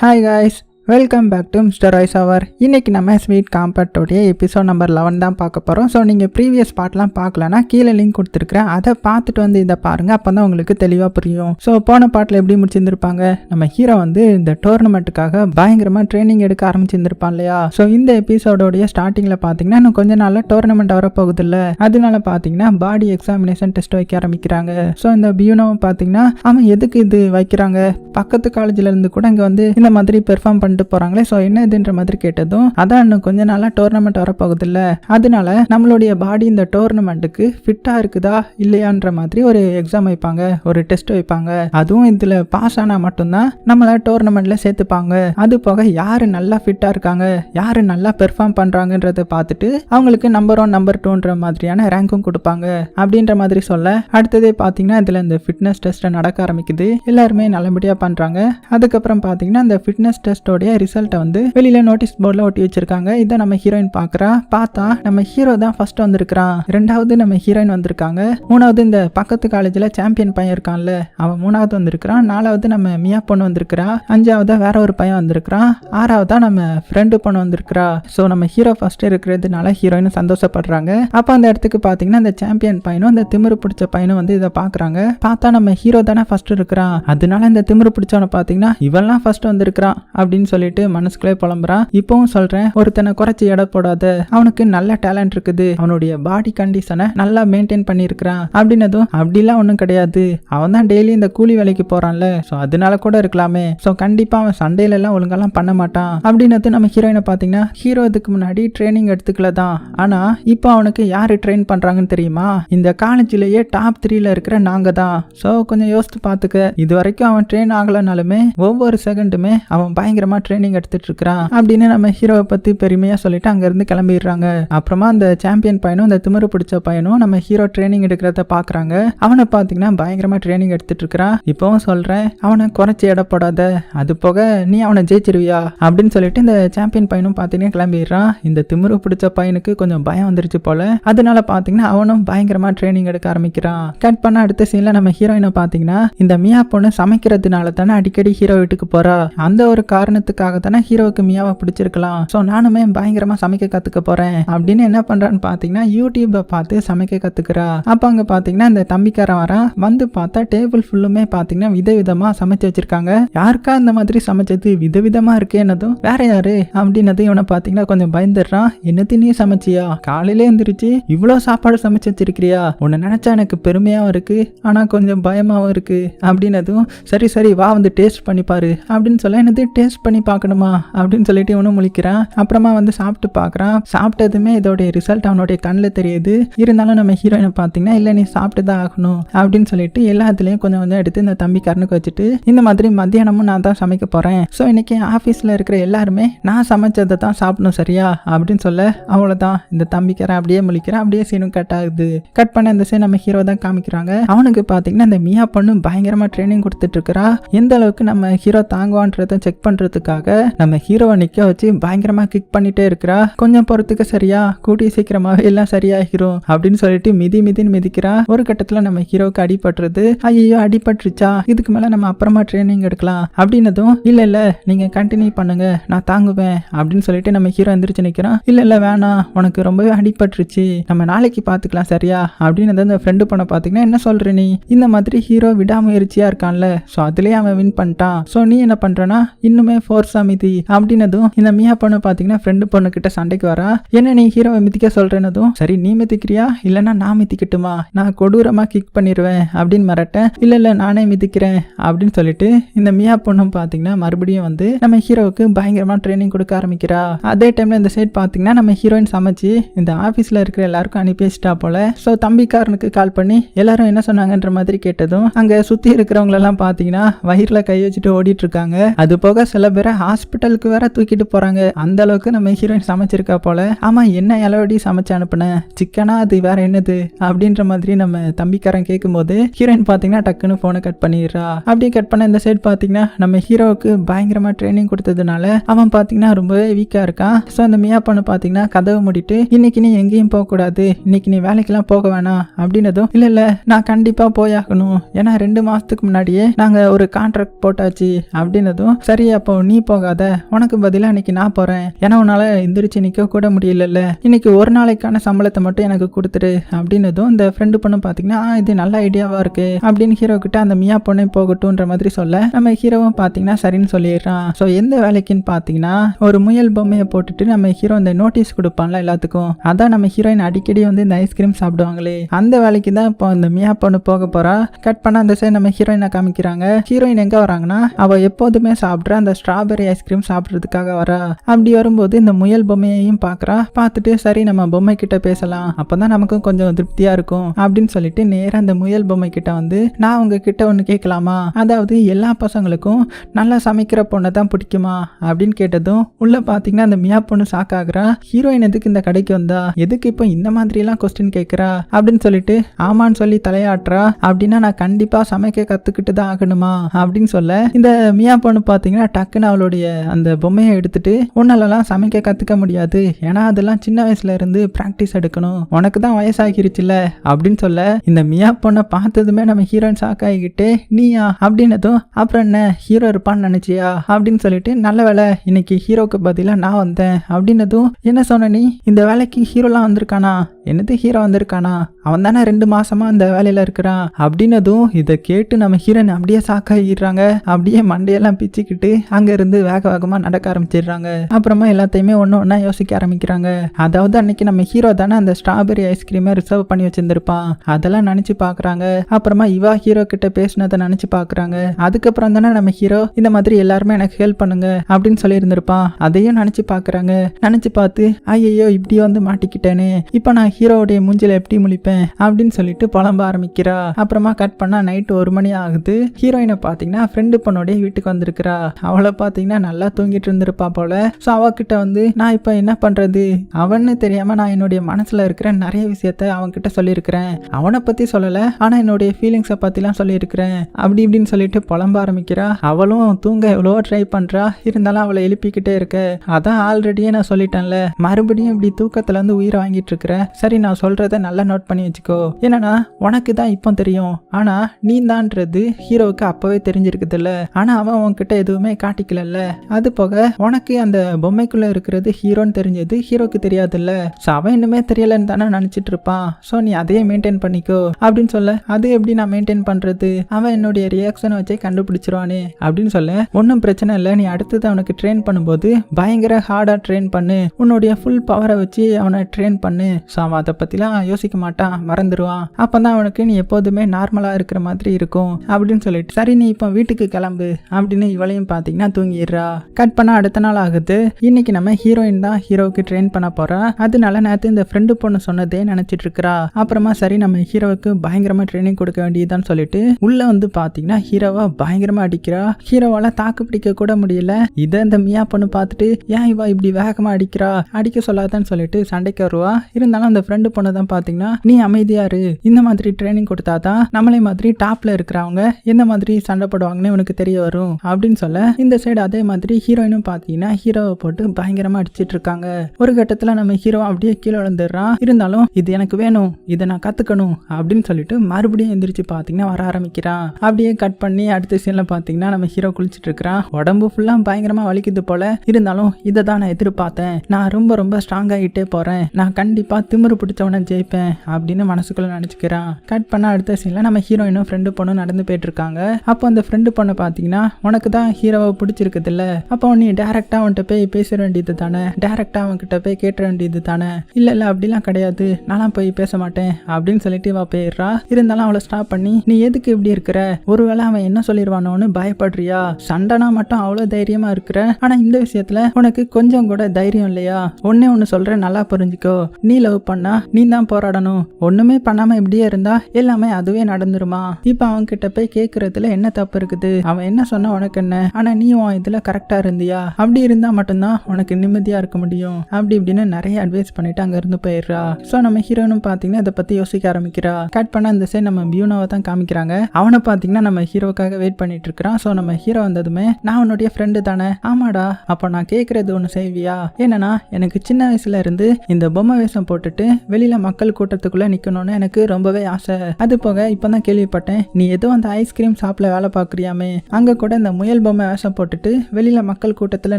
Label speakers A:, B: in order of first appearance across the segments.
A: Hi guys, welcome back to mister Royce அவர் இன்றைக்கி நம்ம sweet காம்பேக்டோடைய எபிசோட் நம்பர் லெவன் தான் பார்க்க போகிறோம் ஸோ நீங்கள் ப்ரீவியஸ் பார்ட்லாம் பார்க்கலனா கீழே லிங்க் கொடுத்துருக்குறேன் அதை பார்த்துட்டு வந்து இதை பாருங்கள் அப்போ தான் உங்களுக்கு தெளிவாக புரியும். ஸோ போன பாட்டில் எப்படி முடிச்சிருந்துருப்பாங்க? நம்ம ஹீரோ வந்து இந்த டோர்னமெண்ட்டுக்காக பயங்கரமாக ட்ரைனிங் எடுக்க ஆரம்பிச்சிருந்துருப்பான் இல்லையா? ஸோ இந்த எபிசோடோடைய ஸ்டார்டிங்கில் பார்த்தீங்கன்னா இன்னும் கொஞ்ச நாளில் டோர்னமெண்ட் வரப்போகுது இல்லை அதனால பார்த்தீங்கன்னா பாடி எக்ஸாமினேஷன் டெஸ்ட் வைக்க ஆரம்பிக்கிறாங்க. ஸோ இந்த பியூனோவும் பார்த்தீங்கன்னா அவன் எதுக்கு இது வைக்கிறாங்க? பக்கத்து காலேஜில் இருந்து கூட இங்கே வந்து இந்த மாதிரி பெர்ஃபார்ம் கொண்டு போகிறாங்களே ஸோ என்ன இதுன்ற மாதிரி கேட்டதும் அதான் இன்னும் கொஞ்ச நாளாக டோர்னமெண்ட் வரப்போகுது இல்லை அதனால நம்மளுடைய பாடி இந்த டோர்னமெண்ட்டுக்கு ஃபிட்டாக இருக்குதா இல்லையான்ற மாதிரி ஒரு எக்ஸாம் வைப்பாங்க ஒரு டெஸ்ட் வைப்பாங்க. அதுவும் இதில் பாஸ் ஆனால் மட்டும்தான் நம்மளை டோர்னமெண்ட்டில் சேர்த்துப்பாங்க. அது போக யார் நல்லா ஃபிட்டாக இருக்காங்க யார் நல்லா பெர்ஃபார்ம் பண்ணுறாங்கன்றத பார்த்துட்டு அவங்களுக்கு நம்பர் ஒன் நம்பர் டூன்ற மாதிரியான ரேங்க்கும் கொடுப்பாங்க. அப்படின்ற மாதிரி சொல்ல அடுத்ததே பார்த்தீங்கன்னா இதில் இந்த ஃபிட்னஸ் டெஸ்ட்டை நடக்க ஆரம்பிக்குது. எல்லாருமே நல்லபடியாக பண்ணுறாங்க அதுக்கப்புறம் பார்த்தீங்கன்னா இந்த ஃபிட்னஸ் டெஸ்ட்டோடைய ரிசல்ட்டை வந்து வெளியில் நோட்டீஸ் போர்டில் ஒட்டி வச்சிருக்காங்க. இதை நம்ம ஹீரோயின் பார்க்குறா. பார்த்தா நம்ம ஹீரோ தான் ஃபர்ஸ்ட் வந்திருக்கிறான் ரெண்டாவது நம்ம ஹீரோயின் வந்திருக்காங்க. மூணாவது இந்த பக்கத்து காலேஜில் சாம்பியன் பையன் இருக்கான்ல அவன் மூணாவது வந்திருக்கிறான் நாலாவது நம்ம மியா பொண்ணு வந்திருக்கிறா. அஞ்சாவதா வேற ஒரு பையன் வந்திருக்கிறான் ஆறாவதா நம்ம ஃப்ரெண்டு பொண்ணு வந்திருக்கிறா. ஸோ நம்ம ஹீரோ ஃபர்ஸ்ட் இருக்கிறதுனால ஹீரோயின் சந்தோஷப்படுறாங்க. அப்போ அந்த இடத்துக்கு பார்த்தீங்கன்னா அந்த சாம்பியன் பையனும் அந்த திமிரு பிடிச்ச பையனும் வந்து இதை பார்க்குறாங்க. பார்த்தா நம்ம ஹீரோ தானே ஃபர்ஸ்ட் இருக்கிறான். அதனால இந்த திமிரு பிடிச்சவனை பார்த்தீங்கன்னா இவெல்லாம் ஃபர்ஸ்ட் வந்திருக்கிறான் அப்படின்னு சொல்லிட்டு மனசுக்குள்ளே புலம்புறான். இப்பவும் சொல்றேன் ஒருத்தனை குறைச்சி எடை போடாத. அவனுக்கு நல்ல டேலண்ட் இருக்குது. அவனுடைய பாடி கண்டிஷனை நல்லா மெயின்டைன் பண்ணியிருக்கிறான். அப்படின்னதும் அப்படிலாம் ஒன்றும் கிடையாது. அவன் தான் டெய்லி இந்த கூலி வேலைக்கு போறான்ல. ஸோ அதனால கூட இருக்கலாமே. ஸோ கண்டிப்பா அவன் சண்டையில எல்லாம் ஒழுங்கெல்லாம் பண்ண மாட்டான். அப்படின்னது நம்ம ஹீரோயினை பார்த்தீங்கன்னா ஹீரோ இதுக்கு முன்னாடி ட்ரைனிங் எடுத்துக்கல தான். ஆனா இப்போ அவனுக்கு யாரு ட்ரெயின் பண்றாங்கன்னு தெரியுமா? இந்த காலேஜ்லயே டாப் த்ரீல இருக்கிற நாங்க தான். ஸோ கொஞ்சம் யோசித்து பார்த்துக்க இது வரைக்கும் அவன் ட்ரெயின் ஆகலனாலுமே ஒவ்வொரு செகண்டுமே அவன் பயங்கரமா ட்ரைனிங் எடுத்துட்டு இருக்கிறான் அப்படின்னு நம்ம ஹீரோவை பத்தி பெருமையா சொல்லிட்டு அங்க இருந்து கிளம்பிடுறாங்க. அப்புறமா அந்த சாம்பியன் பையனும் இந்த திமிரு பிடிச்ச பையனும் நம்ம ஹீரோ ட்ரைனிங் எடுக்கிறத பாக்குறாங்க. அவனை பாத்தீங்கன்னா பயங்கரமா ட்ரைனிங் எடுத்துட்டு இருக்கிறான் இப்பவும் சொல்றேன் அவனை குறைச்சி எடை போடாத அது போக நீ அவனை ஜெயிச்சிருவியா? அப்படின்னு சொல்லிட்டு இந்த சாம்பியன் பையனும் பாத்தீங்கன்னா கிளம்பிடுறான். இந்த திமிரு பிடிச்ச பையனுக்கு கொஞ்சம் பயம் வந்துருச்சு போல. அதனால பாத்தீங்கன்னா அவனும் பயங்கரமா ட்ரைனிங் எடுக்க ஆரம்பிக்கிறான். கட் பண்ண அடுத்த சீன்ல நம்ம ஹீரோயினை பாத்தீங்கன்னா இந்த மியா பொண்ணு சமைக்கிறதுனால தானே அடிக்கடி ஹீரோ வீட்டுக்கு போறா. அந்த ஒரு காரணத்தை காரணத்துக்காக தானே ஹீரோவுக்கு மியாவை பிடிச்சிருக்கலாம். ஸோ நானுமே பயங்கரமா சமைக்க கத்துக்க போறேன். அப்படின்னு என்ன பண்றான்னு பாத்தீங்கன்னா யூடியூப்பை பார்த்து சமைக்க கத்துக்கிறா. அப்ப அங்க பாத்தீங்கன்னா இந்த தம்பிக்காரன் வரா வந்து பார்த்தா டேபிள் ஃபுல்லுமே பாத்தீங்கன்னா விதவிதமா சமைச்சு வச்சிருக்காங்க. யாருக்கா இந்த மாதிரி சமைச்சது? விதவிதமா இருக்கேன்னதும் வேற யாரு? அப்படின்னது இவனை பாத்தீங்கன்னா கொஞ்சம் பயந்துடுறான். என்னத்தையும் நீ சமைச்சியா? காலையில எந்திரிச்சு இவ்வளோ சாப்பாடு சமைச்சு வச்சிருக்கிறியா? உன்னை நினைச்சா எனக்கு பெருமையாவும் இருக்கு. ஆனா கொஞ்சம் பயமாவும் இருக்கு. அப்படின்னதும் சரி சரி வா வந்து டேஸ்ட் பண்ணி பாரு. அப்படின்னு சொல்ல என்னது? டேஸ்ட் பண்ணி பார்க்கணுமா அப்படின்னு சொல்லிட்டு இவனும் முழிக்கிறான். அப்புறமா வந்து சாப்பிட்டு பார்க்குறான். சாப்பிட்டதுமே இதோடைய ரிசல்ட் அவனுடைய கண்ணில் தெரியுது. இருந்தாலும் நம்ம ஹீரோயினை பார்த்தீங்கன்னா இல்லை நீ சாப்பிட்டு தான் ஆகணும். அப்படின்னு சொல்லிட்டு எல்லாத்துலேயும் கொஞ்சம் கொஞ்சம் எடுத்து இந்த தம்பிக்காரனுக்கு வச்சுட்டு இந்த மாதிரி மத்தியானமும் நான் தான் சமைக்க போகிறேன் ஸோ இன்றைக்கி ஆஃபீஸில் இருக்கிற எல்லாருமே நான் சமைச்சதை தான் சாப்பிடணும் சரியா? அப்படின்னு சொல்ல அவ்வளோதான் இந்த தம்பிக்காரன் அப்படியே முழிக்கிறேன். அப்படியே சீனும் கட் ஆகுது. கட் பண்ண இந்த சீன் நம்ம ஹீரோ தான் காமிக்கிறாங்க. அவனுக்கு பார்த்தீங்கன்னா இந்த மியா பொண்ணு பயங்கரமாக ட்ரைனிங் கொடுத்துட்டு இருக்கிறா. எந்த அளவுக்கு நம்ம ஹீரோ தாங்குவான்றதை செக் பண்ணுறதுக்கு பண்ணுறதுக்காக நம்ம ஹீரோவை நிற்க வச்சு பயங்கரமாக கிக் பண்ணிட்டே இருக்கிறா. கொஞ்சம் பொறுத்துக்க சரியா? கூட்டி சீக்கிரமாவே எல்லாம் சரியாகிரும் அப்படின்னு சொல்லிட்டு மிதி மிதின்னு மிதிக்கிறா. ஒரு கட்டத்தில் நம்ம ஹீரோவுக்கு அடிபட்டுறது ஐயோ அடிபட்டுருச்சா? இதுக்கு மேலே நம்ம அப்புறமா ட்ரைனிங் எடுக்கலாம் அப்படின்னதும் இல்லை இல்லை நீங்கள் கண்டினியூ பண்ணுங்க. நான் தாங்குவேன். அப்படின்னு சொல்லிட்டு நம்ம ஹீரோ எந்திரிச்சு நிற்கிறான் இல்லை இல்லை வேணாம். உனக்கு ரொம்பவே அடிபட்டுருச்சு. நம்ம நாளைக்கு பார்த்துக்கலாம் சரியா? அப்படின்னு அந்த ஃப்ரெண்டு பண்ண பார்த்தீங்கன்னா என்ன சொல்ற நீ? இந்த மாதிரி ஹீரோ விடாமுயற்சியாக இருக்கான்ல. ஸோ அதுலேயே அவன் வின் பண்ணிட்டான். ஸோ நீ என்ன பண்ணுறனா இன்னுமே ஃபோர்ஸாக மிதி அப்படின்னதும் இந்த மியா பொண்ணு பார்த்தீங்கன்னா ஃப்ரெண்டு பொண்ணு கிட்ட சண்டைக்கு வரா. என்ன நீ ஹீரோவை மிதிக்க சொல்றேனதும் சரி நீ மிதிக்கிறியா? இல்லைன்னா நான் மிதிக்கட்டுமா? நான் கொடூரமாக கிக் பண்ணிடுவேன் அப்படின்னு மறட்டேன் இல்லை இல்லை நானே மிதிக்கிறேன் அப்படின்னு சொல்லிட்டு இந்த மியா பொண்ணும் பார்த்தீங்கன்னா மறுபடியும் வந்து நம்ம ஹீரோவுக்கு பயங்கரமாக ட்ரைனிங் கொடுக்க ஆரம்பிக்கிறா. அதே டைமில் இந்த சைட் பார்த்தீங்கன்னா நம்ம ஹீரோயின் சமைச்சு இந்த ஆஃபீஸில் இருக்கிற எல்லாருக்கும் அனுப்பி வச்சிட்டா போல. ஸோ தம்பிக்காரனுக்கு கால் பண்ணி எல்லாரும் என்ன சொன்னாங்கன்ற மாதிரி கேட்டதும் அங்கே சுற்றி இருக்கிறவங்களெல்லாம் பார்த்தீங்கன்னா வயிறில் கை வச்சுட்டு ஓடிட்டு இருக்காங்க. அது போக சில பேர் ஹாஸ்பிட்டலுக்கு வேற தூக்கிட்டு போகிறாங்க அந்த அளவுக்கு நம்ம ஹீரோயின் சமைச்சிருக்கா போல. ஆமா என்ன இலவடி சமைச்சு அனுப்புனேன் சிக்கனா அது வேற என்னது? அப்படின்ற மாதிரி நம்ம தம்பிக்காரன் கேட்கும்போது ஹீரோயின் பார்த்தீங்கன்னா டக்குன்னு ஃபோனை கட் பண்ணிடுறா. அப்படியே கட் பண்ண இந்த சைடு பார்த்தீங்கன்னா நம்ம ஹீரோவுக்கு பயங்கரமாக ட்ரைனிங் கொடுத்ததுனால அவன் பார்த்தீங்கன்னா ரொம்பவே வீக்காக இருக்கான். ஸோ அந்த மியா பொண்ணு பார்த்தீங்கன்னா கதவை மூடிட்டு இன்னைக்கு நீ எங்கேயும் போகக்கூடாது இன்னைக்கு நீ வேலைக்கெல்லாம் போக வேணாம். அப்படின்னதும் இல்லை இல்லை நான் கண்டிப்பாக போயாகணும் ஏன்னா ரெண்டு மாதத்துக்கு முன்னாடியே நாங்கள் ஒரு கான்ட்ராக்ட் போட்டாச்சு. அப்படின்னதும் சரி அப்போ நீ போகாத. உனக்கு பதிலாக இன்னைக்கு நான் போறேன். ஏன்னா உன்னால எந்திரிச்சு நிக்க கூட முடியலல்ல. இன்னைக்கு ஒரு நாளைக்கான சம்பளத்தை மட்டும் எனக்கு கொடுத்துரு அப்படின்னதும் இந்த ஃப்ரெண்டு பொண்ணு பாத்தீங்கன்னா "ஆ, இது நல்ல ஐடியாவா இருக்கு. அப்படின்னு ஹீரோ கிட்ட அந்த மியா பொண்ணை போகட்டும்ன்ற மாதிரி சொல்ல நம்ம ஹீரோவும் பாத்தீங்கன்னா சரின்னு சொல்லிடுறான். ஸோ எந்த வேலைக்குன்னு பாத்தீங்கன்னா ஒரு முயல் பொம்மையை போட்டுட்டு நம்ம ஹீரோ இந்த நோட்டீஸ் கொடுப்பான்ல எல்லாத்துக்கும். அதான் நம்ம ஹீரோயின் அடிக்கடி வந்து இந்த ஐஸ்கிரீம் சாப்பிடுவாங்களே. அந்த வேலைக்கு தான் இப்போ இந்த மியா பொண்ணு போக போறா. கட் பண்ண அந்த சைடு நம்ம ஹீரோயினை காமிக்கிறாங்க. ஹீரோயின் எங்க வராங்கன்னா அவ எப்போதுமே சாப்பிட்ற அந்த ஸ்ட்ராபெரி ஐஸ்கிரீம் சாப்பிட்றதுக்காக வரா. அப்படி வரும்போது இந்த முயல் பொம்மையையும் பார்க்குறா பார்த்துட்டு சரி நம்ம பொம்மை கிட்ட பேசலாம். அப்பதான் நமக்கும் கொஞ்சம் திருப்தியாக இருக்கும் அப்படின்னு சொல்லிட்டு நேராக அந்த முயல் பொம்மை கிட்ட வந்து நான் உங்ககிட்ட ஒன்று கேட்கலாமா அதாவது எல்லா பசங்களுக்கும் நல்லா சமைக்கிற பொண்ணை தான் பிடிக்குமா? அப்படின்னு கேட்டதும் உள்ளே பார்த்தீங்கன்னா அந்த மியா பொண்ணு சாக்காகிறா ஹீரோயின் எதுக்கு இந்த கடைக்கு வந்தா? எதுக்கு இப்போ இந்த மாதிரிலாம் கொஸ்டின் கேட்குறா அப்படின்னு சொல்லிட்டு ஆமான்னு சொல்லி தலையாட்டுறா. அப்படின்னா நான் கண்டிப்பாக சமைக்க கற்றுக்கிட்டு தான் ஆகணுமா? அப்படின்னு சொல்ல இந்த மியா பொண்ணு பார்த்தீங்கன்னா டக்குன்னு அவளுடைய அந்த பொம்மையை எடுத்துட்டு உன்னாலலாம் சமைக்க கத்துக்க முடியாது. ஏன்னா அதெல்லாம் சின்ன வயசுல இருந்து ப்ராக்டிஸ் எடுக்கணும். உனக்கு தான் வயசாகிருச்சுல அப்படின்னு சொல்ல இந்த மியா பொண்ணை பார்த்ததுமே நம்ம ஹீரோயின் ஷாக் ஆகிக்கிட்டு நீயா? அப்படின்னதும் அப்புறம் என்ன? ஹீரோ இருப்பான்னு நினைச்சியா? அப்படின்னு சொல்லிட்டு நல்ல வேலை இன்னைக்கு ஹீரோக்கு பதிலாக நான் வந்தேன். அப்படின்னதும் என்ன சொன்ன நீ? இந்த வேலைக்கு ஹீரோலாம் வந்திருக்கானா? என்னது ஹீரோ வந்திருக்கானா? அவன் தானே ரெண்டு மாசமா அந்த வேலையில இருக்கிறான். அப்படின்னதும் இதை கேட்டு நம்ம ஹீரோயின் அப்படியே சாக்காகிடுறாங்க அப்படியே மண்டையெல்லாம் பிச்சுக்கிட்டு அங்க இருந்து வேக வேகமா நடக்க ஆரம்பிச்சிடுறாங்க. அப்புறமா எல்லாத்தையுமே ஒன்று ஒன்றா யோசிக்க ஆரம்பிக்கிறாங்க. அதாவது அன்னைக்கு நம்ம ஹீரோ தானே அந்த ஸ்ட்ராபெரி ஐஸ்கிரீமை ரிசர்வ் பண்ணி வச்சிருந்திருப்பான். அதெல்லாம் நினைச்சு பாக்குறாங்க அப்புறமா இவா ஹீரோ கிட்ட பேசினதை நினைச்சு பாக்குறாங்க அதுக்கப்புறம் தானே நம்ம ஹீரோ இந்த மாதிரி எல்லாருமே எனக்கு ஹெல்ப் பண்ணுங்க அப்படின்னு சொல்லி இருந்திருப்பான் அதையும் நினைச்சு பாக்குறாங்க நினைச்சு பார்த்து ஐயையோ இப்படி வந்து மாட்டிக்கிட்டேனே. இப்போ நான் ஹீரோவுடைய மூஞ்சில எப்படி முழிப்பேன் அப்படின்னு சொல்லிட்டு புலம்ப ஆரம்பிக்கிறா. அப்புறமா கட் பண்ணா நைட்டு ஒரு மணி ஆகுது. ஹீரோயினை பார்த்தீங்கன்னா ஃப்ரெண்டு பொண்ணுடைய வீட்டுக்கு வந்திருக்கிறா. அவளை பார்த்தீங்கன்னா நல்லா தூங்கிட்டு இருந்திருப்பா போல. ஸோ அவகிட்ட வந்து நான் இப்போ என்ன பண்றது? அவன்னு தெரியாம நான் என்னுடைய மனசுல இருக்கிற நிறைய விஷயத்த அவன்கிட்ட சொல்லியிருக்கிறேன். அவனை பத்தி சொல்லல ஆனா என்னுடைய ஃபீலிங்ஸை பற்றிலாம் சொல்லியிருக்கிறேன். அப்படி இப்படின்னு சொல்லிட்டு புலம்ப ஆரம்பிக்கிறா. அவளும் தூங்க எவ்வளோ ட்ரை பண்றா. இருந்தாலும் அவளை எழுப்பிக்கிட்டே இருக்க. அதான் ஆல்ரெடியே நான் சொல்லிட்டேன்ல. மறுபடியும் இப்படி தூக்கத்துல இருந்து உயிரை வாங்கிட்டு இருக்கிற. சரி நான் சொல்றத நல்லா நோட் பண்ணி வச்சுக்கோ. என்னன்னா உனக்கு தான் இப்போ தெரியும். ஆனா நீ தான்றது ஹீரோவுக்கு அப்பவே தெரிஞ்சிருக்குதுல்ல. ஆனா அவன் உன்கிட்ட எதுவுமே காட்டிக்கலல்ல. அது போக உனக்கு அந்த பொம்மைக்குள்ள இருக்கிறது ஹீரோன்னு தெரிஞ்சது ஹீரோக்கு தெரியாதுல்ல. ஸோ அவன் இன்னுமே தெரியலன்னு தானே நினைச்சிட்டு இருப்பான். ஸோ நீ அதையே மெயின்டைன் பண்ணிக்கோ. அப்படின்னு சொல்ல அது எப்படி நான் மெயின்டைன் பண்றது? அவன் என்னுடைய ரியாக்ஷனை வச்சே கண்டுபிடிச்சிருவானே. அப்படின்னு சொல்ல ஒன்றும் பிரச்சனை இல்லை. நீ அடுத்தது அவனுக்கு ட்ரெயின் பண்ணும்போது பயங்கர ஹார்டாக ட்ரெயின் பண்ணு. உன்னுடைய ஃபுல் பவரை வச்சு அவனை ட்ரெயின் பண்ணு. ஸோ அவன் அதை பற்றிலாம் யோசிக்க மாட்டான் மறந்துடுவான் அப்போ தான் அவனுக்கு நீ எப்போதுமே நார்மலாக இருக்கிற மாதிரி இருக்கும் அப்படின்னு சொல்லிட்டு சரி நீ இப்போ வீட்டுக்கு கிளம்பு அப்படின்னு இவளையும் பார்த்தீங்கன்னா தூங்கிடுறா. கட் பண்ண அடுத்த நாள் ஆகுது. இன்னைக்கு நம்ம ஹீரோயின் தான் ஹீரோவுக்கு ட்ரெயின் பண்ண போறா. அதனால நேற்று இந்த ஃப்ரெண்டு பொண்ணு சொன்னதே நினைச்சிட்டு இருக்கிறா. அப்புறமா சரி நம்ம ஹீரோவுக்கு பயங்கரமா ட்ரைனிங் கொடுக்க வேண்டியதுதான் சொல்லிட்டு உள்ள வந்து பாத்தீங்கன்னா ஹீரோவா பயங்கரமா அடிக்கிறா. ஹீரோவால தாக்கு பிடிக்க கூட முடியல. இதை இந்த மியா பொண்ணு பார்த்துட்டு ஏன் இவா இப்படி வேகமா அடிக்கிறா? அடிக்க சொல்லாதான்னு சொல்லிட்டு சண்டைக்கு வருவா. இருந்தாலும் அந்த ஃப்ரெண்டு பொண்ணு தான் பார்த்தீங்கன்னா நீ அமைதியா இரு. இந்த மாதிரி ட்ரைனிங் கொடுத்தா தான் நம்மளே மாதிரி டாப்ல இருக்கிறவங்க எந்த மாதிரி சண்டை போடுவாங்கன்னு உனக்கு தெரிய வரும். அப்படின்னு சொல்ல இந்த சைடு அதே மாதிரி ஹீரோயினும் பார்த்தீங்கன்னா ஹீரோவை போட்டு பயங்கரமா அடிச்சிட்டு இருக்காங்க. ஒரு கட்டத்தில் நம்ம ஹீரோ அப்படியே கீழே விழுந்துடுறான். இருந்தாலும் இது எனக்கு வேணும். இதை நான் கத்துக்கணும். அப்படின்னு சொல்லிட்டு மறுபடியும் எந்திரிச்சு பார்த்தீங்கன்னா வர ஆரம்பிக்கிறான். அப்படியே கட் பண்ணி அடுத்த சீனில் பார்த்தீங்கன்னா நம்ம ஹீரோ குளிச்சிட்டு இருக்கிறான். உடம்பு ஃபுல்லாக பயங்கரமா வலிக்குது போல. இருந்தாலும் இதை தான் நான் எதிர்பார்த்தேன் நான் ரொம்ப ரொம்ப ஸ்ட்ராங் ஆகிட்டே போறேன். நான் கண்டிப்பாக திரும்ப பிடிச்சவன ஜெயிப்பேன் அப்படின்னு மனசுக்குள்ள நினைச்சுக்கிறான் கட் பண்ண அடுத்த சீன்ல நம்ம ஹீரோயினும் ஃப்ரெண்டு பொண்ணும் நடந்து போயிட்டு இருக்காங்க அப்போ அந்த ஃப்ரெண்டு பொண்ணை பாத்தீங்கன்னா உனக்கு தான் ஹீரோவை பிடிச்சிருக்குது இல்ல அப்போ நீ டேரக்டா அவன்கிட்ட போய் பேச வேண்டியது தானே? டேரக்டா அவன்கிட்ட போய் கேட்ட வேண்டியது தானே? இல்ல இல்ல அப்படிலாம் கிடையாது. நான்லாம் போய் பேச மாட்டேன் அப்படின்னு சொல்லிட்டு வா போயிடுறா. இருந்தாலும் அவளை ஸ்டாப் பண்ணி நீ எதுக்கு இப்படி இருக்கிற? ஒருவேளை அவன் என்ன சொல்லிடுவானோன்னு பயப்படுறியா? சண்டைனா மட்டும் அவ்வளோ தைரியமா இருக்கிற? ஆனா இந்த விஷயத்துல உனக்கு கொஞ்சம் கூட தைரியம் இல்லையா? ஒன்னே ஒன்று சொல்றேன் நல்லா புரிஞ்சுக்கோ. நீ லவ் பண்ண நீ தான் போராடணும். ஒண்ணுமே பண்ணாம இப்படியே இருந்தா எல்லாமே அதுவே நடந்துருமா? இப்ப அவன் கிட்ட போய் கேக்குறதுல என்ன தப்பு இருக்குது? அவன் என்ன சொன்ன உனக்கு என்ன? ஆனா நீ உன் இதுல கரெக்டா இருந்தியா? அப்படி இருந்தா மட்டும்தான் உனக்கு நிம்மதியா இருக்க முடியும். அப்படி இப்படின்னு நிறைய அட்வைஸ் பண்ணிட்டு அங்க இருந்து போயிடுறா. சோ நம்ம ஹீரோனும் பாத்தீங்கன்னா இதை பத்தி யோசிக்க ஆரம்பிக்கிறா. கட் பண்ண அந்த சைடு நம்ம பியூனாவை தான் காமிக்கிறாங்க. அவனை பாத்தீங்கன்னா நம்ம ஹீரோக்காக வெயிட் பண்ணிட்டு இருக்கிறான். சோ நம்ம ஹீரோ வந்ததுமே நான் உன்னுடைய ஃப்ரெண்டு தானே. ஆமாடா. அப்போ நான் கேட்கறது ஒன்று செய்வியா? என்னன்னா எனக்கு சின்ன வயசுல இருந்து இந்த பொம்மை வேஷம் போட்டுட்டு வெளியில மக்கள் கூட்டத்துக்குள்ள நிக்கணும்னு எனக்கு ரொம்பவே ஆசை. அது போக இப்பதான் கேள்விப்பட்டேன் நீ ஏதோ அந்த ஐஸ்கிரீம் ஷாப்ல வேலை பார்க்குறியாமே? அங்க கூட இந்த முயல் பொம்மை வேஷம் போட்டுட்டு வெளியில மக்கள் கூட்டத்துல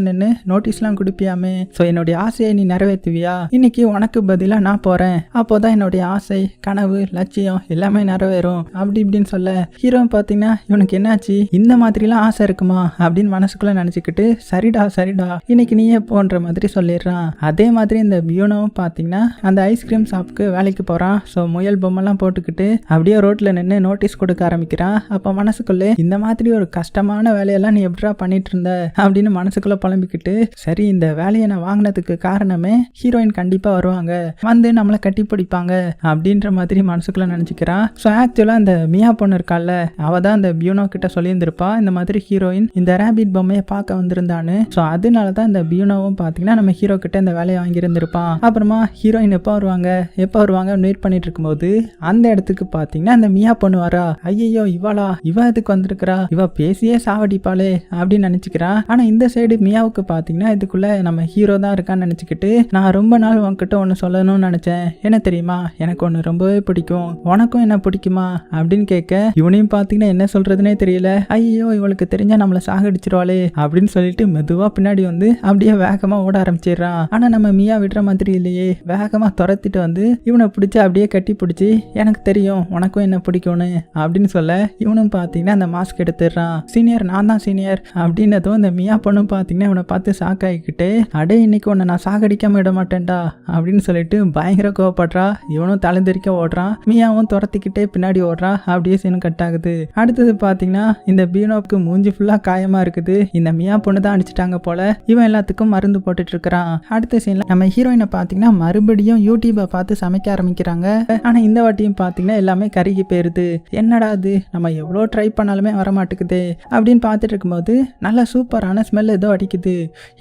A: நின்று நோட்டீஸ்லாம் கொடுப்பியாமே? ஸோ என்னுடைய ஆசையை நீ நிறைவேற்றுவியா? இன்னைக்கு உனக்கு பதிலாக நான் போறேன். அப்போதான் என்னுடைய ஆசை கனவு லட்சியம் எல்லாமே நிறைவேறும். அப்படி இப்படின்னு சொல்ல ஹீரோ பார்த்தீங்கன்னா இவனுக்கு என்னாச்சு? இந்த மாதிரிலாம் ஆசை இருக்குமா? அப்படின்னு மனசுக்குள்ள நினச்சிக்கிட்டு சரிடா சரிடா இன்னைக்கு நீயே போன்ற மாதிரி சொல்லிடுறான். அதே மாதிரி இந்த பியூனோவும் பார்த்தீங்கன்னா அந்த ஐஸ் ஐஸ்கிரீம் ஷாப்புக்கு வேலைக்கு போகிறான் ஸோ முயல் பொம்மைலாம் போட்டுக்கிட்டு அப்படியே ரோட்டில் நின்று நோட்டீஸ் கொடுக்க ஆரம்பிக்கிறான் அப்போ மனசுக்குள்ளே இந்த மாதிரி ஒரு கஷ்டமான வேலையெல்லாம் நீ எப்படிடா பண்ணிட்டு இருந்த? அப்படின்னு மனசுக்குள்ளே புலம்பிக்கிட்டு சரி இந்த வேலையை நான் வாங்கினதுக்கு காரணமே ஹீரோயின் கண்டிப்பாக வருவாங்க. வந்து நம்மளை கட்டி பிடிப்பாங்க அப்படின்ற மாதிரி மனசுக்குள்ளே நினச்சிக்கிறான் ஸோ ஆக்சுவலாக அந்த மியா பொண்ணு இருக்கால அவள் தான் அந்த பியூனோ கிட்ட சொல்லியிருந்திருப்பா இந்த மாதிரி ஹீரோயின் இந்த ரேபிட் பொம்மையை பார்க்க வந்திருந்தான்னு. ஸோ அதனால தான் இந்த பியூனோவும் பார்த்தீங்கன்னா நம்ம ஹீரோ கிட்ட இந்த வேலையை வாங்கியிருந்திருப்பான். அப்புறமா ஹீரோயின் எப்போ வருவாங்க எப்போ வருவாங்க? வெயிட் பண்ணிட்டு இருக்கும்போது அந்த இடத்துக்கு பார்த்தீங்கன்னா அந்த மியா பொண்ணு வரா. ஐயோ இவளா? இவ இதுக்கு வந்திருக்கிறா? இவ பேசியே சாவடிப்பாளே அப்படின்னு நினச்சிக்கிறா. ஆனால் இந்த சைடு மியாவுக்கு பார்த்தீங்கன்னா இதுக்குள்ள நம்ம ஹீரோ தான் இருக்கான்னு நினச்சிக்கிட்டு நான் ரொம்ப நாள் உன்கிட்ட ஒன்று சொல்லணும்னு நினச்சேன். என்ன தெரியுமா? எனக்கு ஒன்று ரொம்பவே பிடிக்கும். உனக்கும் என்ன பிடிக்குமா? அப்படின்னு கேட்க இவனையும் பார்த்தீங்கன்னா என்ன சொல்றதுனே தெரியல. ஐயோ இவளுக்கு தெரிஞ்சா நம்மளை சாகடிச்சிருவாளே அப்படின்னு சொல்லிட்டு மெதுவாக பின்னாடி வந்து அப்படியே வேகமாக ஓட ஆரம்பிச்சிடுறான். ஆனால் நம்ம மியா விடுற மாதிரி இல்லையே. வேகமாக துரத்திட்டு வந்து இவனை பிடிச்சி அப்படியே கட்டி பிடிச்சி எனக்கு தெரியும் உனக்கும் என்ன பிடிக்கும்னு அப்படின்னு சொல்ல இவனும் பார்த்தீங்கன்னா அந்த மாஸ்க் எடுத்துடுறான். சீனியர் நான் தான் சீனியர் அப்படின்னதும் இந்த மியா பொண்ணும் பார்த்தீங்கன்னா இவனை பார்த்து ஷாக் ஆகிக்கிட்டு அடே இன்னைக்கு உன்னை நான் சாகடிக்காம விட மாட்டேன்டா அப்படின்னு சொல்லிட்டு பயங்கர கோவப்படுறா. இவனும் தலைந்தெரிக்க ஓடுறான். மியாவும் துரத்திக்கிட்டே பின்னாடி ஓடுறா. அப்படியே சீனும் கட் ஆகுது. அடுத்தது பார்த்தீங்கன்னா இந்த பீனோவுக்கு மூஞ்சி ஃபுல்லாக காயமாக இருக்குது. இந்த மியா பொண்ணு தான் அடிச்சிட்டாங்க போல. இவன் எல்லாத்துக்கும் மருந்து போட்டுட்டு இருக்கிறான். அடுத்த சீனில் நம்ம ஹீரோயினை பார்த்தீங்கன்னா மறுபடியும் யூடியூப்பை பார்த்து சமைக்க ஆரம்பிக்கிறாங்க. ஆனால் இந்த வாட்டியும் பார்த்தீங்கன்னா எல்லாமே கருகி போயிருது. என்னடா அது நம்ம எவ்வளோ ட்ரை பண்ணாலுமே வர மாட்டேங்குது அப்படின்னு பார்த்துட்டு இருக்கும்போது நல்லா சூப்பரான ஸ்மெல் ஏதோ அடிக்குது.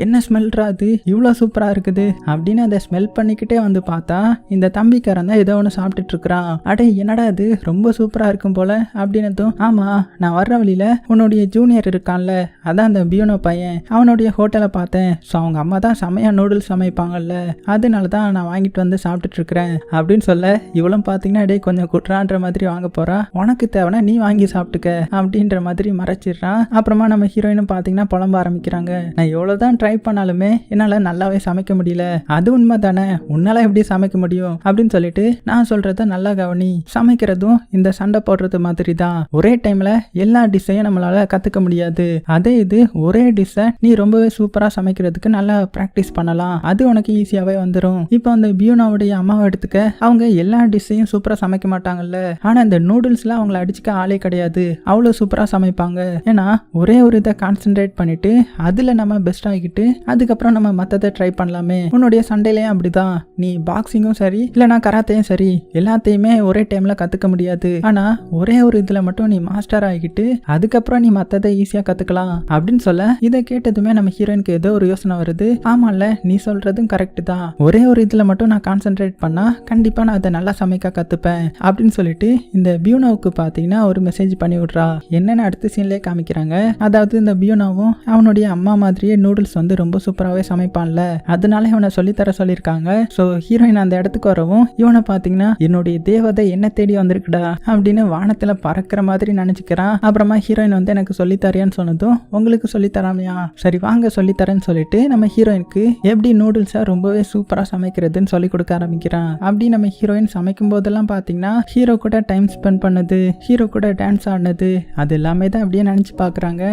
A: என்ன ஸ்மெல்ரா அது இவ்வளோ சூப்பராக இருக்குது. அப்படின்னு அதை ஸ்மெல் பண்ணிக்கிட்டே வந்து பார்த்தா இந்த தம்பிக்காரன் தான் ஏதோ ஒன்று சாப்பிட்டுட்டு இருக்கிறான். அடே என்னடா அது ரொம்ப சூப்பராக இருக்கும் போல. அப்படின்னதும் ஆமாம் நான் வர்ற வழியில் உன்னுடைய ஜூனியர் இருக்கான்ல. அதான் அந்த பியூனோ பையன். அவனுடைய ஹோட்டலை பார்த்தேன். ஸோ அவங்க அம்மா தான் செமையாக நூடுல்ஸ் சமைப்பாங்கல்ல. அதனால தான் நான் வாங்கிட்டு வந்து சாப்பிட்டுட்டு இருக்கிறேன் அப்படின்னு சொல்ல இவளும் பார்த்தீங்கன்னா டே கொஞ்சம் குட்றான்ற மாதிரி வாங்க போறா. உனக்கு தேவைன்னா நீ வாங்கி சாப்பிட்டுக்க அப்படின்ற மாதிரி மறைச்சிடுறான் அப்புறமா நம்ம ஹீரோயினும் பார்த்தீங்கன்னா புலம்ப ஆரம்பிக்கிறாங்க. நான் எவ்வளோதான் ட்ரை பண்ணாலுமே என்னால் நல்லாவே சமைக்க முடியல. அது உண்மை தானே உன்னால எப்படி சமைக்க முடியும்? அப்படின்னு சொல்லிட்டு நான் சொல்றத நல்லா கவனி. சமைக்கிறதும் இந்த சண்டை போடுறது மாதிரி தான் ஒரே டைம்ல எல்லா டிஷ்ஷையும் நம்மளால கத்துக்க முடியாது. அதே இது ஒரே டிஷ்ஷை நீ ரொம்பவே சூப்பரா சமைக்கிறதுக்கு நல்லா ப்ராக்டிஸ் பண்ணலாம். அது உனக்கு ஈஸியாவே வந்துடும் இப்போ அந்த பியூனாவுடைய அம்மாவை எடுத்துக்க. அவங்க எல்லா டிஷ்ஷையும் சூப்பரா சமைக்க மாட்டாங்கல்ல. ஆனா இந்த நூடுல்ஸ்ல அவங்கள அடிச்சுக்க ஆளே கிடையாது. அவ்வளோ சூப்பரா சமைப்பாங்க. ஏன்னா ஒரே ஒரு இதை கான்சென்ட்ரேட் பண்ணிட்டு அதுல நம்ம பெஸ்ட் ஆகிட்டு அதுக்கப்புறம் நம்ம மற்றதை ட்ரை பண்ணலாமே. உன்னுடைய சண்டையிலையும் அப்படிதான். நீ பாக்ஸிங்கும் சரி இல்லைனா கராத்தையும் சரி எல்லாத்தையுமே ஒரே டைம்ல கத்துக்க முடியாது. ஆனா ஒரே ஒரு இதுல மட்டும் நீ மாஸ்டர் ஆகிட்டு அதுக்கப்புறம் நீ மற்றதை ஈஸியா கத்துக்கலாம். அப்படின்னு சொல்ல இதை கேட்டதுமே நம்ம ஹீரோயினுக்கு ஏதோ ஒரு யோசனை வருது. ஆமால நீ சொல்றதும் கரெக்ட் தான். ஒரே ஒரு இதுல மட்டும் நான் கான்சென்ட் கான்சென்ட்ரேட் பண்ணால் கண்டிப்பாக நான் அதை நல்லா சமைக்க கற்றுப்பேன் அப்படின்னு சொல்லிட்டு இந்த பியூனோவுக்கு பார்த்தீங்கன்னா ஒரு மெசேஜ் பண்ணி விட்றா. என்னன்னு அடுத்த சீன்லேயே காமிக்கிறாங்க. அதாவது இந்த பியூனாவும் அவனுடைய அம்மா மாதிரியே நூடுல்ஸ் வந்து ரொம்ப சூப்பராகவே சமைப்பான்ல. அதனால இவனை சொல்லித்தர சொல்லியிருக்காங்க. ஸோ ஹீரோயின் அந்த இடத்துக்கு வரவும் இவனை பார்த்தீங்கன்னா என்னுடைய தேவதை என்ன தேடி வந்திருக்குடா அப்படின்னு வானத்தில் பறக்கிற மாதிரி நினச்சிக்கிறான். அப்புறமா ஹீரோயின் வந்து எனக்கு சொல்லித்தரியான்னு சொன்னதும் உங்களுக்கு சொல்லித்தராமையா? சரி வாங்க சொல்லித்தரேன்னு சொல்லிட்டு நம்ம ஹீரோயினுக்கு எப்படி நூடுல்ஸை ரொம்பவே சூப்பராக சமைக்கிறதுன்னு சொல்லி கொடுக்க ஆரம்பிக்கிறான். அப்படி நம்ம ஹீரோயின் சமைக்கும் போதெல்லாம் பார்த்தீங்கன்னா ஹீரோ கூட டைம் ஸ்பெண்ட் பண்ணது ஹீரோ கூட டான்ஸ் ஆடினது அது எல்லாமே தான் அப்படியே நினச்சி பார்க்குறாங்க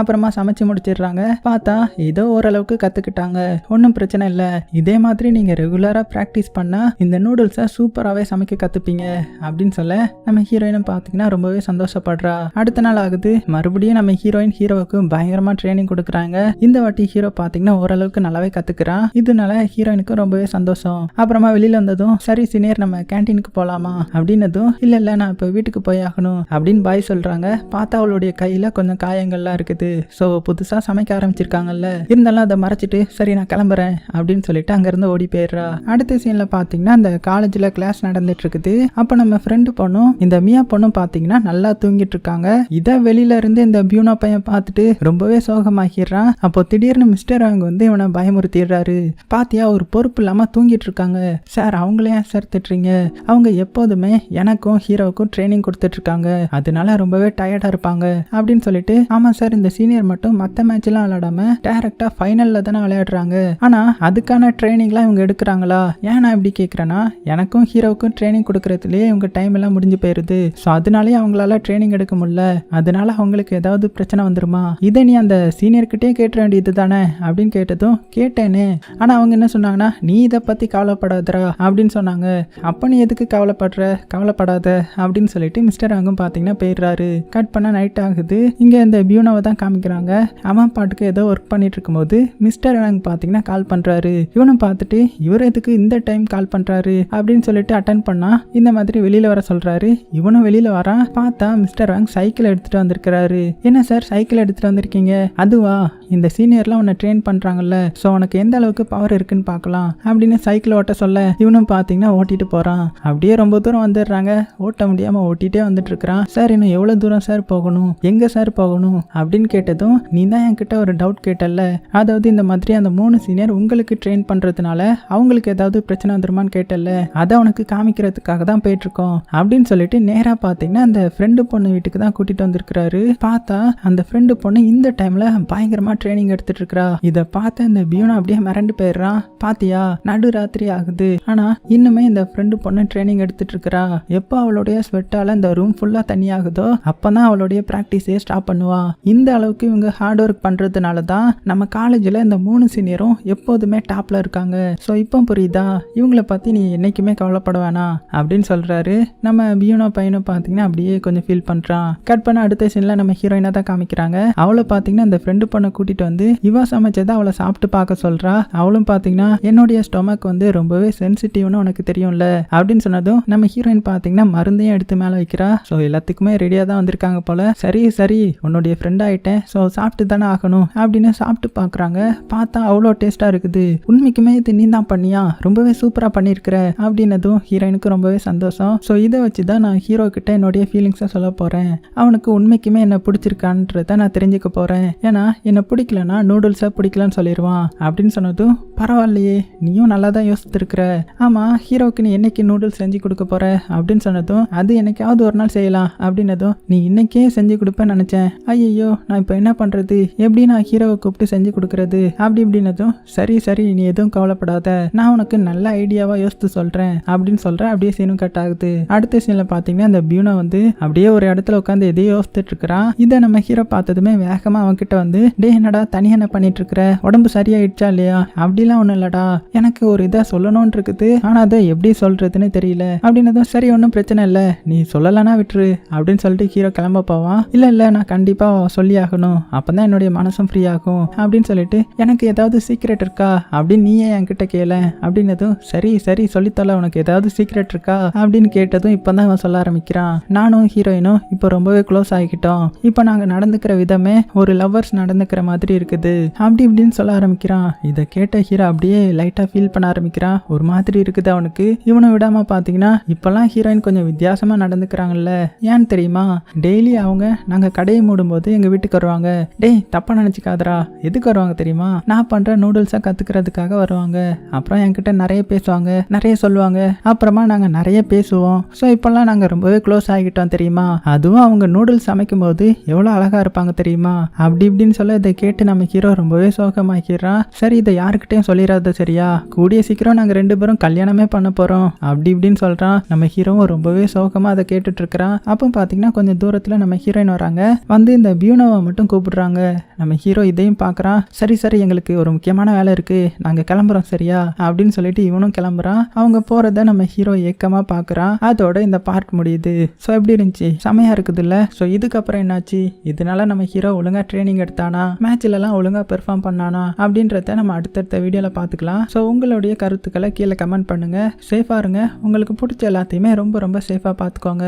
A: அப்புறமா சமைச்சு முடிச்சிடுறாங்க. பார்த்தா ஏதோ ஓரளவுக்கு கற்றுக்கிட்டாங்க ஒன்றும் பிரச்சனை இல்லை. இதே மாதிரி நீங்கள் ரெகுலராக ப்ராக்டிஸ் பண்ணால் இந்த நூடுல்ஸை சூப்பராகவே சமைக்க கற்றுப்பீங்க அப்படின்னு சொல்ல நம்ம ஹீரோயினும் பார்த்தீங்கன்னா ரொம்பவே சந்தோஷப்படுறா. அடுத்த நாள் ஆகுது. மறுபடியும் நம்ம ஹீரோயின் ஹீரோவுக்கு பயங்கரமாக ட்ரைனிங் கொடுக்குறாங்க. இந்த வாட்டி ஹீரோ பார்த்தீங்கன்னா ஓரளவுக்கு நல்லாவே கற்றுக்குறான் இதனால ஹீரோயினுக்கு ரொம்பவே சந்தோஷம். அப்புறமா வெளியில் வந்ததும் சரி சீனியர் நம்ம கேன்டீனுக்கு போகலாமா அப்படின்னதும் இல்லை இல்லை நான் இப்போ வீட்டுக்கு போய் ஆகணும். அப்படின்னு பாய் சொல்கிறாங்க பார்த்தா அவளுடைய கையில் கொஞ்சம் காயங்கள்லாம் இருக்குது. இருக்குது ஸோ புதுசாக சமைக்க ஆரம்பிச்சிருக்காங்கல்ல இருந்தாலும் அதை மறைச்சிட்டு சரி நான் கிளம்புறேன் அப்படின்னு சொல்லிட்டு அங்கேருந்து ஓடி போயிடுறா. அடுத்த சீனில் பார்த்தீங்கன்னா அந்த காலேஜில் கிளாஸ் நடந்துட்டு இருக்குது அப்போ நம்ம ஃப்ரெண்டு பொண்ணும் இந்த மியா பொண்ணும் பார்த்தீங்கன்னா நல்லா தூங்கிட்டு இருக்காங்க இதை வெளியில இருந்து இந்த பியூனா பையன் பார்த்துட்டு ரொம்பவே சோகமாகிடுறான். அப்போ திடீர்னு மிஸ்டர் அவங்க வந்து இவனை பயமுறுத்திடுறாரு. பாத்தியா ஒரு பொறுப்பு இல்லாமல் தூங்கிட்டு இருக்காங்க சார் அவங்களே ஏன் சார் திட்டுறீங்க? அவங்க எப்போதுமே எனக்கும் ஹீரோவுக்கும் ட்ரைனிங் கொடுத்துட்டு இருக்காங்க அதனால ரொம்பவே டயர்டாக இருப்பாங்க அப்படின்னு சொல்லிட்டு ஆமாம் சார் இந்த சீனியர் மட்டும் மற்ற மேட்ச்லாம் விளையாடாம டேரெக்டாக ஃபைனலில் தானே விளையாடுறாங்க. ஆனால் அதுக்கான ட்ரைனிங்லாம் இவங்க எடுக்கிறாங்களா? ஏன் நான் இப்படி கேட்குறேன்னா எனக்கும் ஹீரோவுக்கும் ட்ரைனிங் கொடுக்குறதுலேயே இவங்க டைம் எல்லாம் முடிஞ்சு போயிருது. ஸோ அதனாலே அவங்களால ட்ரைனிங் எடுக்க முடியல. அதனால அவங்களுக்கு ஏதாவது பிரச்சனை வந்துருமா? இதை நீ அந்த சீனியர்கிட்டே கேட்ட வேண்டியது தானே? அப்படின்னு கேட்டதும் கேட்டேனே. ஆனால் அவங்க என்ன சொன்னாங்கன்னா நீ இதை பற்றி கவலைப்படாதடா அப்படின்னு சொன்னாங்க. அப்போ நீ எதுக்கு கவலைப்படுற? கவலைப்படாத அப்படின்னு சொல்லிட்டு மிஸ்டர் அங்கும் பார்த்தீங்கன்னா போயிடுறாரு. கட் பண்ண நைட் ஆகுது. இங்கே இந்த பியூனாவை தான் காமிக்கிறாங்க. அவன் பாட்டுக்கு ஏதோ ஒர்க் பண்ணிட்டு இருக்கும்போது மிஸ்டர் அங் பார்த்தீங்கன்னா கால் பண்ணுறாரு இவனை பார்த்துட்டு இவர் எதுக்கு இந்த டைம் கால் பண்ணுறாரு அப்படின்னு சொல்லிட்டு அட்டன் பண்ணா. இந்த மாதிரி வெளியில் வர சொல்கிறாரு இவனும் வெளியில் வரான். பார்த்தா மிஸ்டர் வாங் சைக்கிள் எடுத்துகிட்டு வந்திருக்கிறாரு. என்ன சார் சைக்கிள் எடுத்துகிட்டு வந்திருக்கீங்க? அதுவா இந்த சீனியர்லாம் உன்னை ட்ரெயின் பண்ணுறாங்கல்ல ஸோ உனக்கு எந்த அளவுக்கு பவர் இருக்குன்னு பார்க்கலாம். அப்படின்னு சைக்கிள் ஓட்ட சொல்ல இவனும் பார்த்தீங்கன்னா ஓட்டிட்டு போகிறான் அப்படியே ரொம்ப தூரம் வந்துடுறாங்க. ஓட்ட முடியாமல் ஓட்டிகிட்டே வந்துட்டு இருக்கிறான் சார் இன்னும் எவ்வளோ தூரம் சார் போகணும்? எங்கே சார் போகணும்? அப்படின்னு கேட்டதும் நீ தான் என்கிட்ட ஒரு டவுட் கேட்டல்ல. அதாவது இந்த மாதிரி அந்த மூணு சீனியர் உங்களுக்கு ட்ரெயின் பண்ணுறதுனால அவங்களுக்கு ஏதாவது பிரச்சனை வந்துருமான்னு கேட்டல்ல. அதை உனக்கு காமிக்கிறதுக்காக தான் போயிட்டு இருக்கோம் அப்படின்னு சொல்லிட்டு நேராக பார்த்தீங்கன்னா அந்த ஃப்ரெண்டு பொண்ணு வீட்டுக்கு தான் கூட்டிட்டு வந்திருக்கிறாரு. பார்த்தா அந்த ஃப்ரெண்டு பொண்ணு இந்த டைம்ல பயங்கரமா ட்ரைனிங் எடுத்துட்டு இருக்கிறா இதை பார்த்த அந்த பியூனா அப்படியே மிரண்டு போயிடுறான். பாத்தியா நடு ராத்திரி ஆகுது. ஆனா இன்னுமே இந்த ஃப்ரெண்டு பொண்ணு ட்ரைனிங் எடுத்துட்டு இருக்கிறா எப்போ அவளுடைய ஸ்வெட்டால இந்த ரூம் ஃபுல்லா தண்ணி ஆகுதோ அப்பதான் அவளுடைய ப்ராக்டிஸே ஸ்டாப் பண்ணுவா. இந்த அளவுக்கு இவங்க ஹார்ட் ஒர்க் பண்ணுறதுனால தான் நம்ம காலேஜில் இந்த மூணு சீனியரும் எப்போதுமே டாப்பில் இருக்காங்க. ஸோ இப்போ புரியுதா? இவங்கள பற்றி நீ என்றைக்குமே கவலைப்பட வேணாம் அப்படின்னு சொல்கிறாரு நம்ம பியூனோ பையனும் பார்த்தீங்கன்னா அப்படியே கொஞ்சம் ஃபீல் பண்ணுறான் கட் பண்ண அடுத்த சீனில் நம்ம ஹீரோயினாக தான் காமிக்கிறாங்க. அவளை பார்த்தீங்கன்னா அந்த ஃப்ரெண்டு பொண்ணை கூட்டிகிட்டு வந்து இவா சமைச்சதை அவளை சாப்பிட்டு பார்க்க சொல்கிறா அவளும் பார்த்தீங்கன்னா என்னுடைய ஸ்டொமக் வந்து ரொம்பவே சென்சிட்டிவ்னு உனக்கு தெரியும்ல அப்படின்னு சொன்னதும் நம்ம ஹீரோயின் பார்த்தீங்கன்னா மருந்தையும் எடுத்து மேலே வைக்கிறா. ஸோ எல்லாத்துக்குமே ரெடியாக தான் வந்திருக்காங்க போல. சரி சரி உன்னுடைய ஃப்ரெண்ட் கேட்டேன். ஸோ சாப்பிட்டு தானே ஆகணும். அப்படின்னு சாப்பிட்டு பார்க்குறாங்க. பார்த்தா அவ்வளோ டேஸ்ட்டாக இருக்குது. உண்மைக்குமே இது நீ தான் பண்ணியா? ரொம்பவே சூப்பராக பண்ணியிருக்கிற. அப்படின்னதும் ஹீரோயினுக்கு ரொம்பவே சந்தோஷம். ஸோ இதை வச்சு தான் நான் ஹீரோ கிட்ட என்னுடைய ஃபீலிங்ஸை சொல்ல போகிறேன் அவனுக்கு உண்மைக்குமே என்ன பிடிச்சிருக்கான்றத நான் தெரிஞ்சுக்க போகிறேன் ஏன்னா என்னை பிடிக்கலன்னா நூடுல்ஸை பிடிக்கலன்னு சொல்லிடுவான் அப்படின்னு சொன்னதும் பரவாயில்லையே நீயும் நல்லா தான் யோசித்திருக்கிற. ஆமாம் ஹீரோவுக்கு நீ என்னைக்கு நூடுல்ஸ் செஞ்சு கொடுக்க போகிற அப்படின்னு சொன்னதும் அது என்னைக்காவது ஒரு நாள் செய்யலாம். அப்படின்னதும் நீ இன்னைக்கே செஞ்சு கொடுப்பேன்னு நினச்சேன். ஐயோ நான் நான் இப்போ என்ன பண்ணுறது எப்படி நான் ஹீரோவை கூப்பிட்டு செஞ்சு கொடுக்கறது? அப்படி இப்படின்னதும் சரி சரி நீ எதுவும் கவலைப்படாத. நான் உனக்கு நல்ல ஐடியாவாக யோசித்து சொல்கிறேன் அப்படின்னு சொல்கிறேன் அப்படியே சீனும் கட் ஆகுது. அடுத்த சீனில் பார்த்தீங்கன்னா அந்த பியூனா வந்து அப்படியே ஒரு இடத்துல உட்காந்து எதையோ யோசித்துட்டு இருக்கிறான் இதை நம்ம ஹீரோ பார்த்ததுமே வேகமாக அவன்கிட்ட வந்து டே என்னடா தனியாக என்ன பண்ணிட்டு இருக்கிற? உடம்பு சரியாயிடுச்சா இல்லையா? அப்படிலாம் ஒன்றும் இல்லடா. எனக்கு ஒரு இதை சொல்லணும்னு இருக்குது. ஆனால் அதை எப்படி சொல்கிறதுன்னு தெரியல. அப்படின்னதும் சரி ஒன்றும் பிரச்சனை இல்லை. நீ சொல்லலைன்னா விட்டுரு. அப்படின்னு சொல்லிட்டு ஹீரோ கிளம்ப போவான். இல்லை இல்லை நான் கண்டிப்பாக சொல்லி ஆகணும் அப்போ தான் என்னுடைய மனசும் ஃப்ரீ ஆகும் அப்படின்னு சொல்லிட்டு எனக்கு ஏதாவது சீக்ரெட் இருக்கா? அப்படின்னு நீயே என்கிட்ட கேள. அப்படின்னதும் சரி சரி சொல்லித்தல உனக்கு ஏதாவது சீக்ரெட் இருக்கா? அப்படின்னு கேட்டதும் இப்போ தான் அவன் சொல்ல ஆரம்பிக்கிறான். நானும் ஹீரோயினும் இப்போ ரொம்பவே க்ளோஸ் ஆகிக்கிட்டோம் இப்போ நாங்கள் நடந்துக்கிற விதமே ஒரு லவ்வர்ஸ் நடந்துக்கிற மாதிரி இருக்குது. அப்படி இப்படின்னு சொல்ல ஆரம்பிக்கிறான். இதை கேட்ட ஹீரோ அப்படியே லைட்டாக ஃபீல் பண்ண ஆரம்பிக்கிறான். ஒரு மாதிரி இருக்குது அவனுக்கு. இவனை விடாம பார்த்தீங்கன்னா இப்போல்லாம் ஹீரோயின் கொஞ்சம் வித்தியாசமாக நடந்துக்கிறாங்கல்ல. ஏன்னு தெரியுமா? டெய்லி அவங்க நாங்கள் கடையை மூடும்போது எங்கள் வீட்டுக்கு வருவாங்க. டேய் தப்பாக நினச்சிக்காதரா எதுக்கு வருவாங்க தெரியுமா? நான் பண்ணுற நூடுல்ஸை கற்றுக்கிறதுக்காக வருவாங்க. அப்புறம் என்கிட்ட நிறைய பேசுவாங்க. நிறைய சொல்லுவாங்க. அப்புறமா நாங்கள் நிறைய பேசுவோம். ஸோ இப்போல்லாம் நாங்கள் ரொம்பவே க்ளோஸ் ஆகிட்டோம் தெரியுமா? அதுவும் அவங்க நூடுல்ஸ் சமைக்கும் போது எவ்வளோ அழகாக இருப்பாங்க தெரியுமா? அப்படி இப்படின்னு சொல்ல இதை கேட்டு நம்ம ஹீரோ ரொம்பவே சோகமாக்கிறான் சரி இதை யாருக்கிட்டையும் சொல்லிடாத சரியா? கூடிய சீக்கிரம் நாங்கள் ரெண்டு பேரும் கல்யாணமே பண்ண போகிறோம் அப்படி இப்படின்னு சொல்கிறான் நம்ம ஹீரோவும் ரொம்பவே சோகமாக அதை கேட்டுட்டு இருக்கிறான் அப்போ பார்த்தீங்கன்னா கொஞ்சம் தூரத்தில் நம்ம ஹீரோயின் வராங்க. வந்து இந்த பியூனோவை மட்டும் கூப்பிடுறாங்க. நம்ம ஹீரோ இதையும் பார்க்குறான். சரி சரி எங்களுக்கு ஒரு முக்கியமான வேலை இருக்குது நாங்கள் கிளம்புறோம் சரியா? அப்படின்னு சொல்லிட்டு இவனும் கிளம்புறான். அவங்க போகிறத நம்ம ஹீரோ ஏக்கமாக பார்க்குறான். அதோட இந்த பார்ட் முடியுது. ஸோ எப்படி இருந்துச்சு? செமையாக இருக்குதுல்ல. ஸோ இதுக்கப்புறம் என்னாச்சு? இதனால நம்ம ஹீரோ ஒழுங்காக ட்ரைனிங் எடுத்தானா? மேட்ச்லலாம் ஒழுங்காக பெர்ஃபார்ம் பண்ணானா? அப்படின்றத நம்ம அடுத்தடுத்த வீடியோவில் பார்த்துக்கலாம். ஸோ உங்களுடைய கருத்துக்களை கீழே கமெண்ட் பண்ணுங்கள் சேஃபாக இருங்க. உங்களுக்கு பிடிச்ச எல்லாத்தையுமே ரொம்ப ரொம்ப சேஃபாக பார்த்துக்கோங்க.